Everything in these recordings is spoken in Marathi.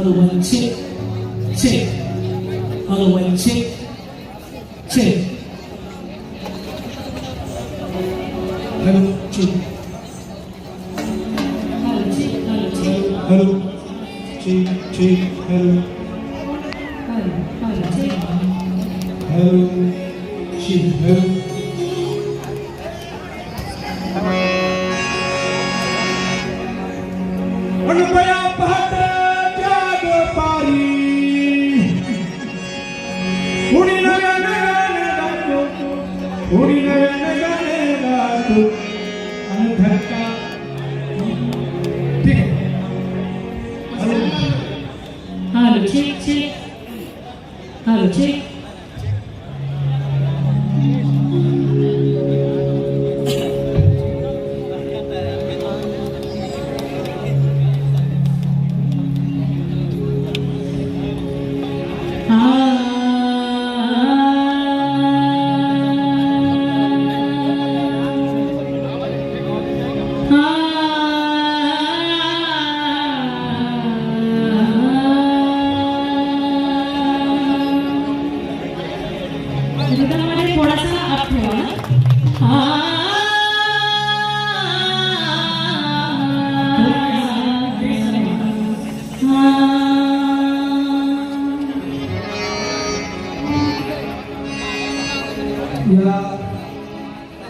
other one tick, tick, other one tick, tick. 발목 쭉. 발목 쭉, 발목 쭉. 발목 쭉, 쭉, 발목. 발목, 발목 쭉. 발목 쭉, 발목. 우리는 내가 내가 또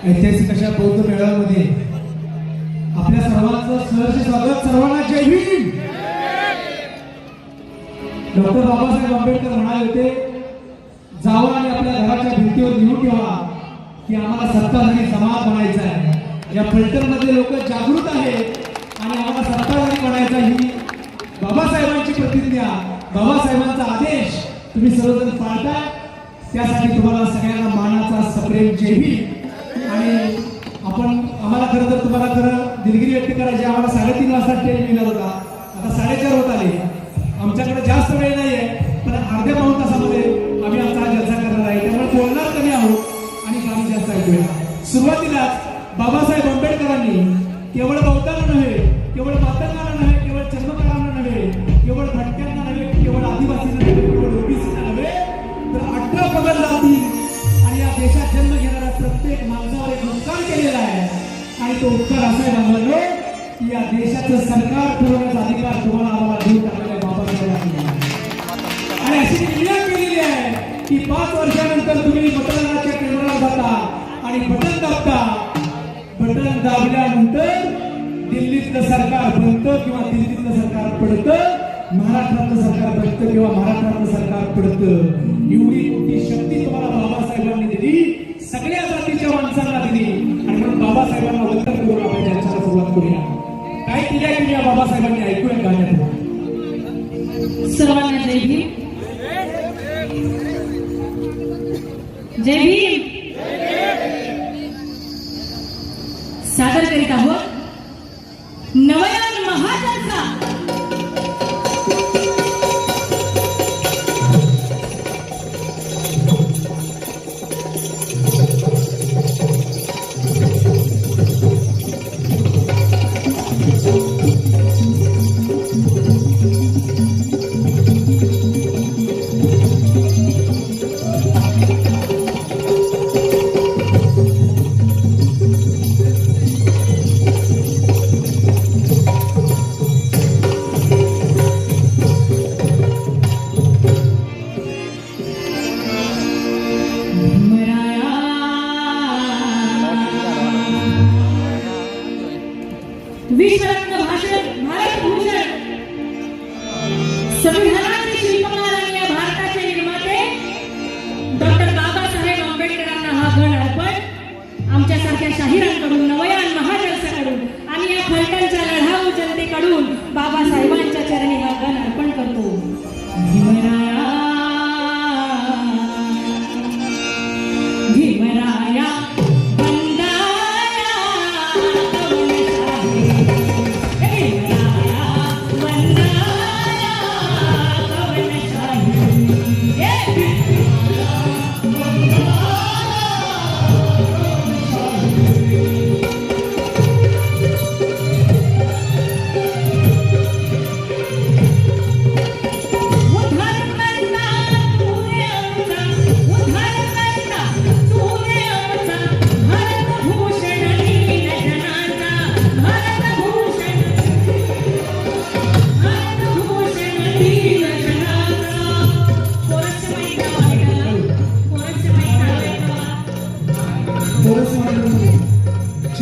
ऐतिहासिक अशा बौद्ध मेळाव्यामध्ये आपल्या सर्वांचं सहर्ष स्वागत. सर्वांना जय भीम डॉक्टर बाबासाहेब आंबेडकर म्हणाले होते जावा आणि आपल्या घराच्या भिंतीवर लिहून ठेवा की आम्हाला सत्ताधारी समाज बनायचा आहे. या फलटणमध्ये लोक जागृत आहेत आणि आम्हाला सत्ताधारी बनायचा ही बाबासाहेबांची प्रतिज्ञा. बाबासाहेबांचा आदेश तुम्ही सर्वजण पाळताय त्यासाठी तुम्हाला सगळ्यांना मानाचा सप्रेम. जय आणि आपण आम्हाला खरं तर तुम्हाला खरं दिलगिरी व्यक्त करायची आम्हाला साडेतीन वाजता ट्रेन मिळणार होता. आता साडेचार होत आले. आमच्याकडे जास्त वेळ नाही आहे पण अर्ध्या पाऊन तासामध्ये आम्ही आमचा जलसा करणार आहे. त्यामुळे बोलणार कमी आहोत आणि काम जास्त ऐकूया सुरुवातीलाच देशाचं सरकार पुरवण्याचा अधिकार तुम्हाला आम्हाला देऊ टाकलेला आहे बाबासाहेबांनी आणि अशी क्रिया केलेली आहे की पाच वर्षानंतर तुम्ही मतदानाच्या केंद्राला जाता आणि बटन दाबता. बटन दाबल्यानंतर दिल्लीतलं सरकार बनतं किंवा दिल्लीतलं सरकार पडतं महाराष्ट्रातलं सरकार बनतं किंवा महाराष्ट्रातलं सरकार पडतं. एवढी मोठी शक्ती तुम्हाला बाबासाहेबांनी दिली सगळ्या जातीच्या माणसांना दिली. आणि म्हणून बाबासाहेबांना वंदन करून आपण चर्चेला सुरुवात करूया. काय दिल्या केली या बाबासाहेबांनी? ऐकूया गाण्यात सर्वांना जय भीम. जय भीम.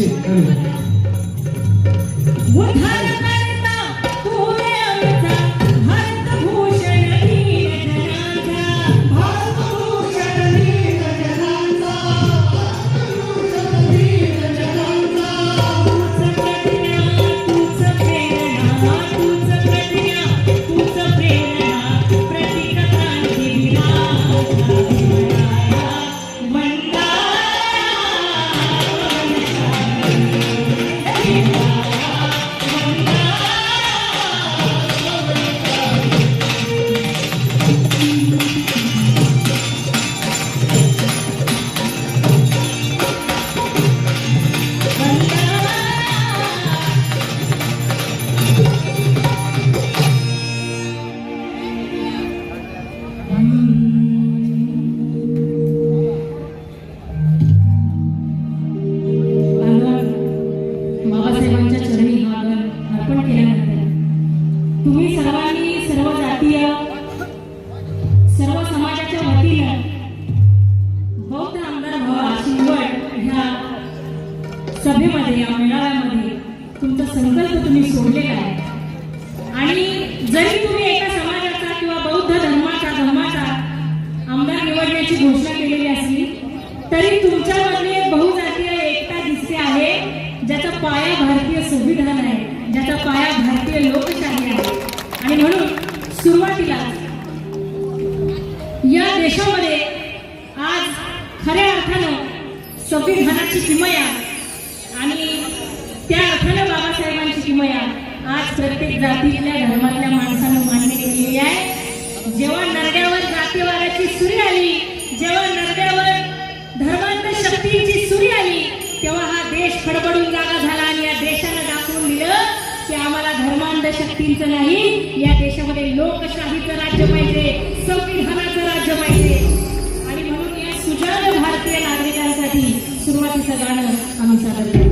Anyway. What happened? तुम्ही सर्वांनी सर्व जातीय सर्व समाजाच्या वतीनं बौद्ध आमदार भावा शिंगवड ह्या सभेमध्ये या मेळाव्यामध्ये तुमचा संकल्प तुम्ही सोडलेला आहे. आणि जरी तुम्ही एका समाजाचा किंवा बौद्ध धर्माचा धर्माचा आमदार निवडण्याची घोषणा केलेली असली तरी तुमच्यामध्ये बहुजातीय एकता दिसते आहे ज्याचा पाया भारतीय संविधान आहे ज्याचा पाया भारतीय लोकशाही आहे. आणि म्हणून सुरुवातीला या देशामध्ये आज खऱ्या अर्थानं संविधानाची किमया आणि त्या अर्थानं बाबासाहेबांची किमया आज प्रत्येक जातीतल्या धर्मातल्या माणसानं मान्य केलेली आहे. जेव्हा नरड्यावर जातीवादाची सुरी आली जेव्हा नरड्यावर धर्मांत शक्तीची सुरी आली तेव्हा हा देश खडबडून जागा झाला. आम्हाला धर्मांध शक्तींचं नाही. या देशामध्ये लोकशाहीचं राज्य पाहिजे संविधानाचं राज्य पाहिजे. आणि म्हणून या सुजाण भारतीय नागरिकांसाठी सुरुवातीचं गाणं आम्ही सादर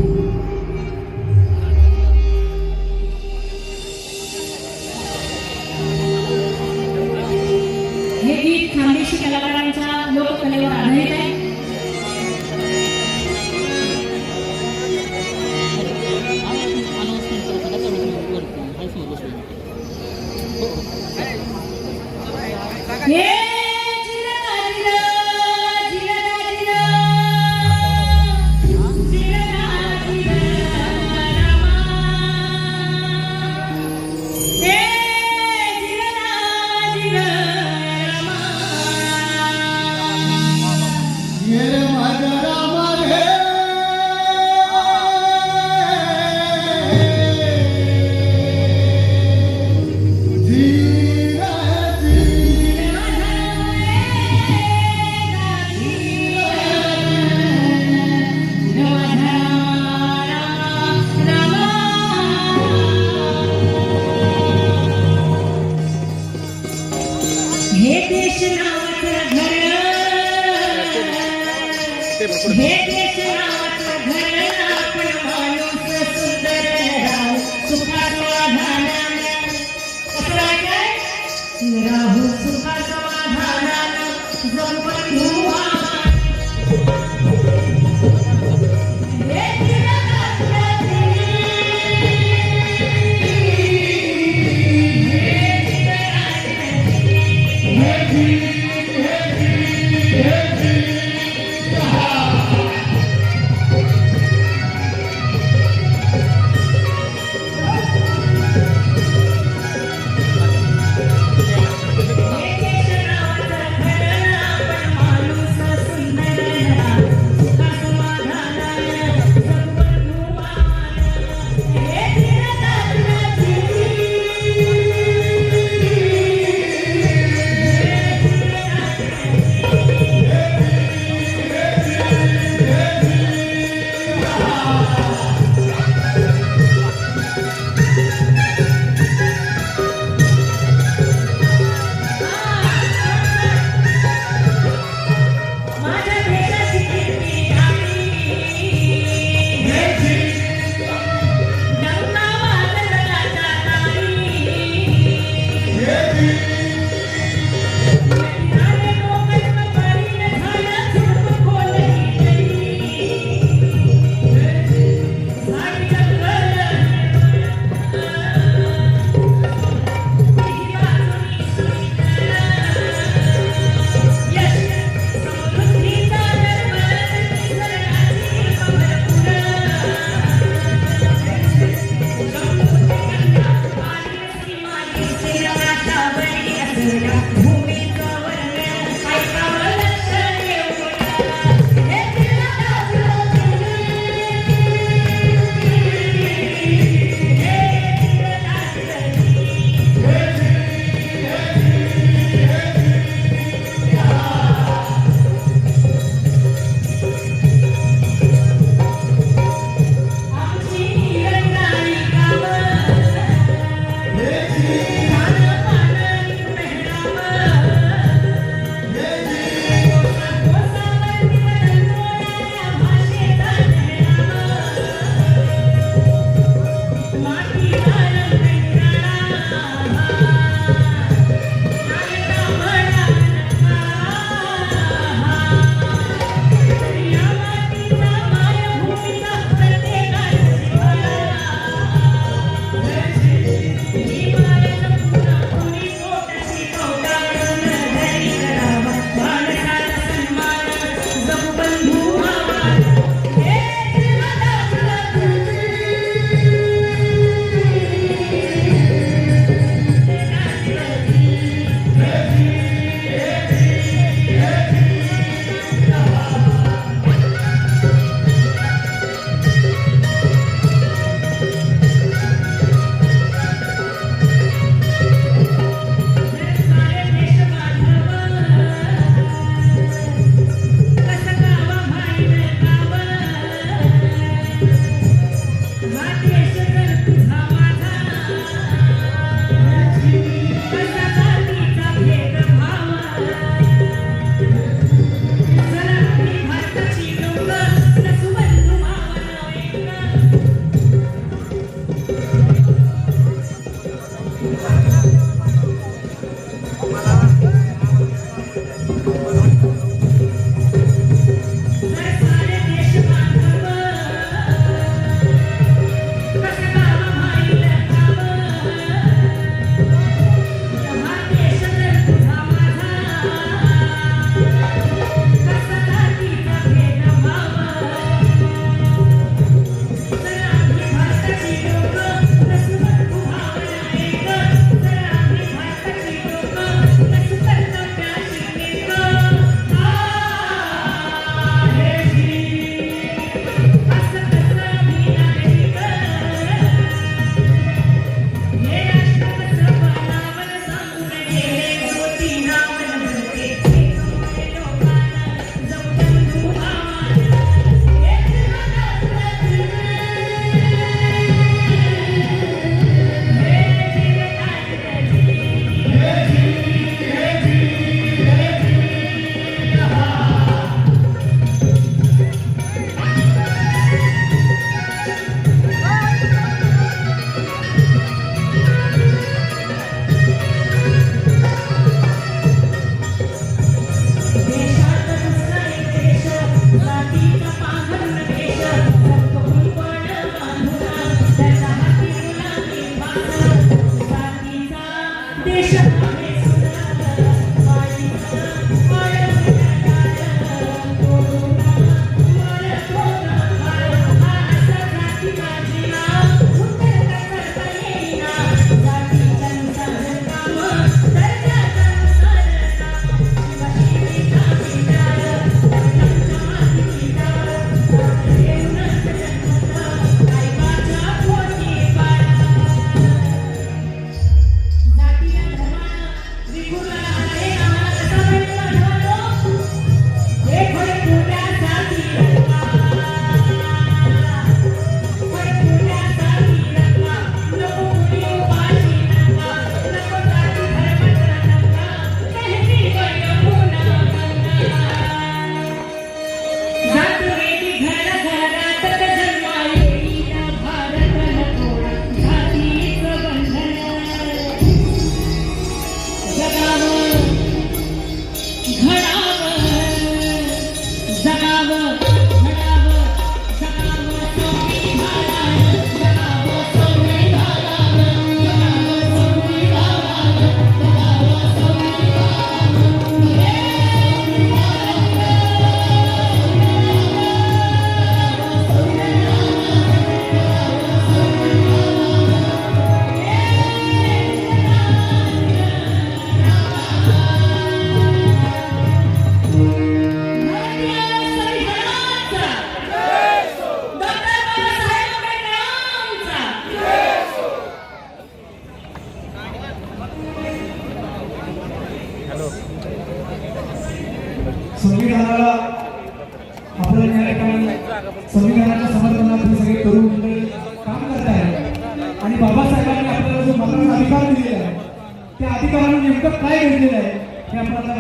नेमकं काय घडलेलं आहे हे आपल्याला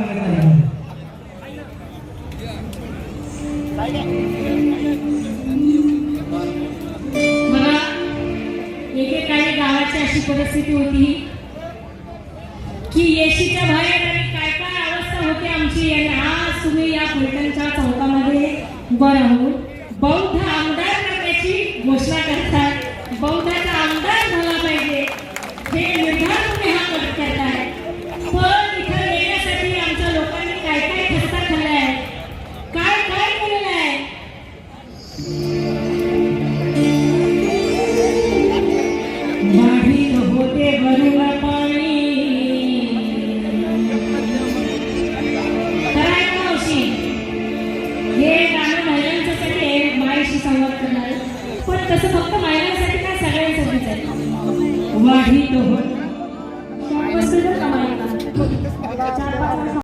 एकेकाळी गावाची अशी परिस्थिती होती की येशीच्या बाहेर काय काय अवस्था होती आमची आणि आज तुम्ही या पर्यटनच्या चौकामध्ये बरं बौद्ध